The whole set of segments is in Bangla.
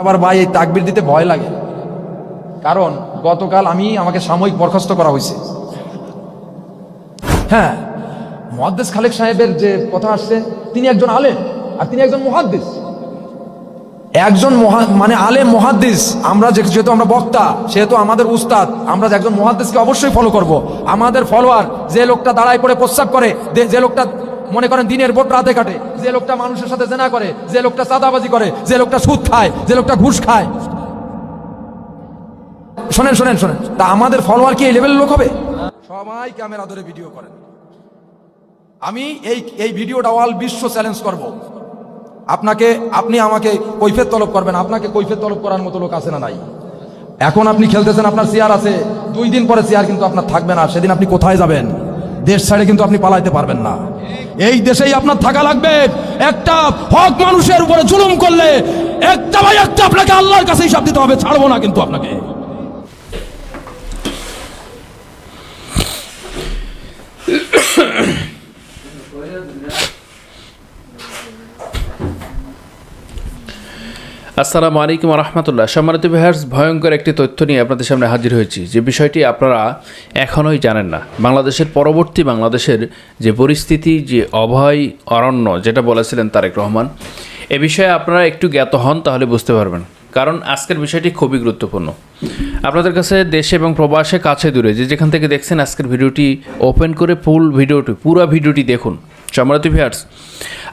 আবার ভাই এই তাকবির দিতে ভয় লাগে। কারণ গতকাল আমি আমাকে সাময়িক বরখাস্ত করা হয়েছে। হ্যাঁ মহাদ্দেশ খালেক সাহেবের যে কথা আসছে, তিনি একজন আলেম আর তিনি একজন মহাদ্দেশ একজন মানে আলেম মহাদ্দিস, আমরা যেহেতু আমরা বক্তা, সেহেতু আমাদের উস্তাদ, আমরা একজন মহাদ্দিসকে অবশ্যই ফলো করব। আমাদের ফলোয়ার যে লোকটা দাঁড়ায় পড়ে প্রস্রাব করে যে লোকটা মনে করেন দিনের ভোট রাতে কাটে। যে লোকটা মানুষের সাথে জেনা করে, যে লোকটা চাঁদাবাজি করে, যে লোকটা সুদ খায়, যে লোকটা ঘুষ খায়। শোনেন শোনেন শোনেন, তা আমাদের ফলোয়ার কি এই লেভেলের লোক হবে? সবাই ক্যামেরা ধরে ভিডিও করেন। আমি এই এই ভিডিওটা অল বিশ্ব চ্যালেঞ্জ করব। আপনাকে, আপনি আমাকে কৈফের তলব করবেন। আপনাকে কৈফের তলব করার মতো লোক আছে না নাই? এখন আপনি খেলতেছেন, আপনার চেয়ার আছে। দুই দিন পরে চেয়ার কিন্তু আপনার থাকবে না। সেদিন আপনি কোথায় যাবেন? দেশ ছাড়ে কিন্তু আপনি পালাইতে পারবেন না। এই দেশেই আপনার থাকা লাগবে। একটা হক মানুষের উপরে জুলুম করলে একটা ভাই একটা আপনাকে আল্লাহর কাছে হিসাব দিতে হবে, ছাড়বো না কিন্তু আপনাকে। আসসালামু আলাইকুম রহমতুল্লাহ সম্মানিত বিহার্স ভয়ঙ্কর একটি তথ্য নিয়ে আপনাদের সামনে হাজির হয়েছি। যে বিষয়টি আপনারা এখনোই জানেন না। বাংলাদেশের পরবর্তী বাংলাদেশের যে পরিস্থিতি, যে অভয় অরণ্য, যেটা বলেছিলেন তারেক রহমান, এ বিষয়ে আপনারা একটু জ্ঞাত হন তাহলে বুঝতে পারবেন। কারণ আজকের বিষয়টি খুবই গুরুত্বপূর্ণ। আপনাদের কাছে দেশে এবং প্রবাসে কাছে দূরে, যে যেখান থেকে দেখছেন আজকের ভিডিওটি, ওপেন করে ফুল ভিডিওটি, পুরো ভিডিওটি দেখুন। সম্মানিত ভিহার্স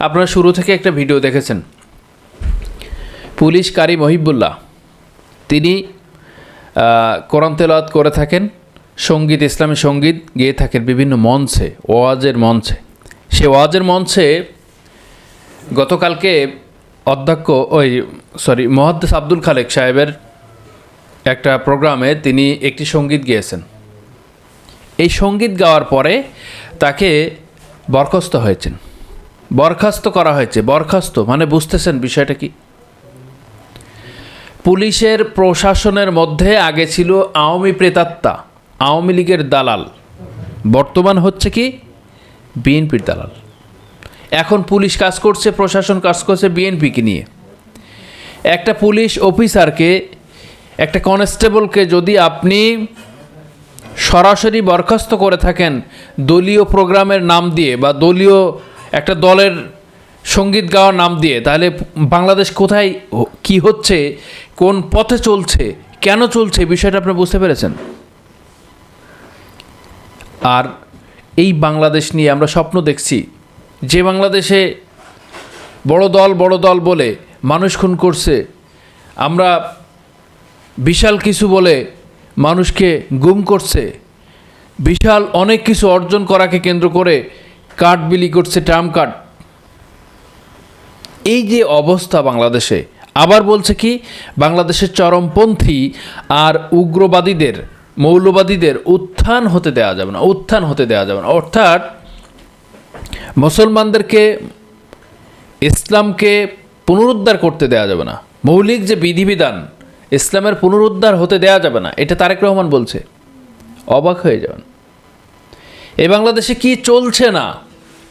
আপনারা শুরু থেকে একটা ভিডিও দেখেছেন। পুলিশ কারি মহিবুল্লাহ, তিনি কোরআন তেলাওয়াত করে থাকেন, সংগীত, ইসলামী সংগীত গেয়ে থাকেন বিভিন্ন মঞ্চে, ওয়াজের মঞ্চে। সে ওয়াজের মঞ্চে গতকালকে অধ্যক্ষ ওই সরি মহাদ্দেস আব্দুল খালেক সাহেবের একটা প্রোগ্রামে তিনি একটি সংগীত গেয়েছেন। এই সংগীত গাওয়ার পরে তাকে বরখাস্ত হয়েছেন। বরখাস্ত করা হয়েছে। বরখাস্ত মানে বুঝতেছেন বিষয়টা কি? পুলিশের প্রশাসনের মধ্যে আগে ছিল আওয়ামী প্রেতাত্মা, আওয়ামী লীগের দালাল। বর্তমান হচ্ছে কি? বিএনপির দালাল। এখন পুলিশ কাজ করছে, প্রশাসন কাজ করছে বিএনপিকে নিয়ে। একটা পুলিশ অফিসারকে, একটা কনস্টেবলকে যদি আপনি সরাসরি বরখাস্ত করে থাকেন দলীয় প্রোগ্রামের নাম দিয়ে বা দলীয় একটা দলের সংগীত গাওয়ার নাম দিয়ে, তাহলে বাংলাদেশ কোথায় কি হচ্ছে কোন পথে চলছে, কেন চলছে বিষয়টা আপনি বুঝতে পেরেছেন? আর এই বাংলাদেশ নিয়ে আমরা স্বপ্ন দেখছি, যে বাংলাদেশে বড় দল বড় দল বলে মানুষ খুন করছে, আমরা বিশাল কিছু বলে মানুষকে গুম করছে, বিশাল অনেক কিছু অর্জন করাকে কেন্দ্র করে কাঠ বিলি করছে ট্রাম কার্ড এই যে অবস্থা বাংলাদেশে আবার বলছে কি, বাংলাদেশের চরমপন্থী আর উগ্রবাদীদের, মৌলবাদীদের উত্থান হতে দেওয়া যাবে না, উত্থান হতে দেওয়া যাবে না। অর্থাৎ মুসলমানদেরকে, ইসলামকে পুনরুদ্ধার করতে দেওয়া যাবে না। মৌলিক যে বিধিবিধান, ইসলামের পুনরুদ্ধার হতে দেওয়া যাবে না, এটা তারেক রহমান বলছে। অবাক হয়ে যাবেন। এই বাংলাদেশে কি চলছে না?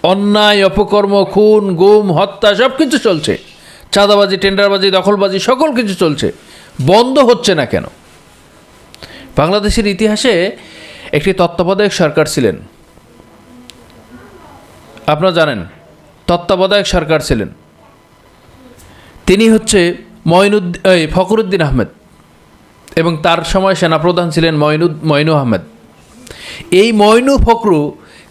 অন্যায়, অপকর্ম, খুন, গুম, হত্যা সব কিছু চলছে। চাঁদাবাজি, টেন্ডারবাজি, দখলবাজি, সকল কিছু চলছে। বন্ধ হচ্ছে না কেন? বাংলাদেশের ইতিহাসে একটি তত্ত্বাবধায়ক সরকার ছিলেন। আপনারা জানেন, তত্ত্বাবধায়ক সরকার ছিলেন। তিনি হচ্ছে মঈনুদ্দিন এই ফখরুদ্দিন আহমেদ এবং তার সময় সেনাপ্রধান ছিলেন মঈনুদ, মঈনু আহমেদ। এই ময়নু ফখরু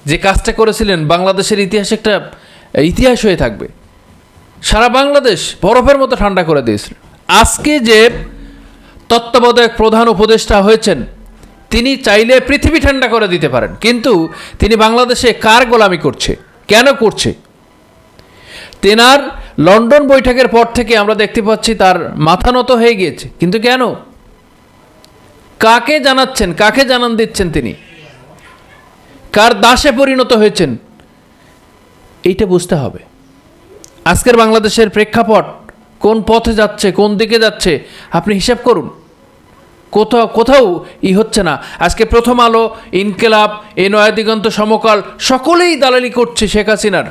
যে কাজটা করেছিলেন, বাংলাদেশের ইতিহাসে একটা ইতিহাস হয়ে থাকবে। সারা বাংলাদেশ বরফের মতো ঠান্ডা করে দিয়েছিল। আজকে যে তত্ত্বাবধায়ক প্রধান উপদেষ্টা হয়েছেন, তিনি চাইলে পৃথিবী ঠান্ডা করে দিতে পারেন। কিন্তু তিনি বাংলাদেশে কার গোলামি করছে? কেন করছে? তেনার লন্ডন বৈঠকের পর থেকে আমরা দেখতে পাচ্ছি তার মাথা নত হয়ে গিয়েছে। কিন্তু কেন? কাকে জানাচ্ছেন, কাকে জানান দিচ্ছেন তিনি? কার দাসে পরিণত হয়েছেন? এইটা বুঝতে হবে। আজকের বাংলাদেশের প্রেক্ষাপট কোন পথে যাচ্ছে, কোন দিকে যাচ্ছে, আপনি হিসাব করুন। কোথাও কোথাও ই হচ্ছে না। আজকে প্রথম আলো, ইনকেলাব এ নয়া দিগন্ত সমকাল, সকলেই দালালি করছে শেখ হাসিনার।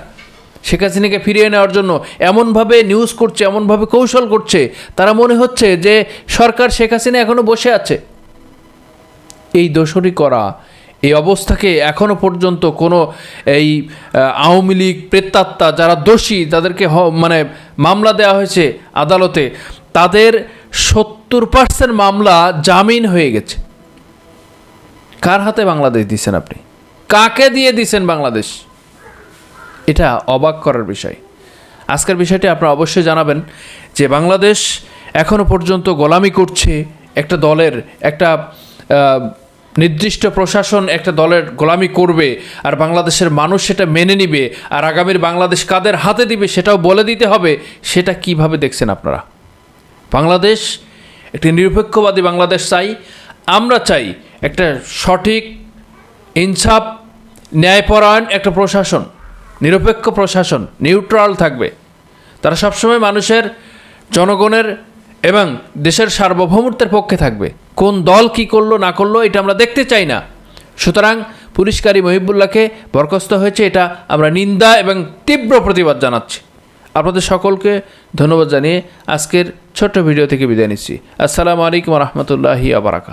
শেখ হাসিনাকে ফিরিয়ে নেওয়ার জন্য এমনভাবে নিউজ করছে, এমনভাবে কৌশল করছে, তারা মনে হচ্ছে যে সরকার শেখ হাসিনা এখনও বসে আছে। এই দোষরই করা এই অবস্থাকে এখনও পর্যন্ত কোনো এই আওয়ামী লীগ প্রেতাত্মা যারা দোষী তাদেরকে হ- মানে মামলা দেওয়া হয়েছে আদালতে, তাদের সত্তর পার্সেন্ট মামলা জামিন হয়ে গেছে। কার হাতে বাংলাদেশ দিচ্ছেন আপনি? কাকে দিয়ে দিছেন বাংলাদেশ? এটা অবাক করার বিষয়। আজকের বিষয়টি আপনারা অবশ্যই জানাবেন যে বাংলাদেশ এখনও পর্যন্ত গোলামি করছে একটা দলের, একটা নির্দিষ্ট প্রশাসন একটা দলের গোলামি করবে আর বাংলাদেশের মানুষ সেটা মেনে নিবে আর আগামীর বাংলাদেশ কাদের হাতে দিবে সেটাও বলে দিতে হবে, সেটা কীভাবে দেখছেন আপনারা? বাংলাদেশ একটি নিরপেক্ষবাদী বাংলাদেশ চাই, আমরা চাই একটা সঠিক, ইনসাফ, ন্যায়পরায়ণ একটা প্রশাসন, নিরপেক্ষ প্রশাসন, নিউট্রাল থাকবে। তারা সবসময় মানুষের, জনগণের এবং দেশের সার্বভৌমত্বের পক্ষে থাকবে। কোন দল কি করল, না করল, এটা আমরা দেখতে চাই না। সুতরাং পুলিশকারী মহিবুল্লাহকে বরখাস্ত হয়েছে, এটা আমরা নিন্দা এবং তীব্র প্রতিবাদ জানাচ্ছি। আপনাদের সকলকে ধন্যবাদ জানিয়ে আজকের ছোট্ট ভিডিও থেকে বিদায় নিচ্ছি। আসসালামু আলাইকুম রহমতুল্লাহি আবরাকা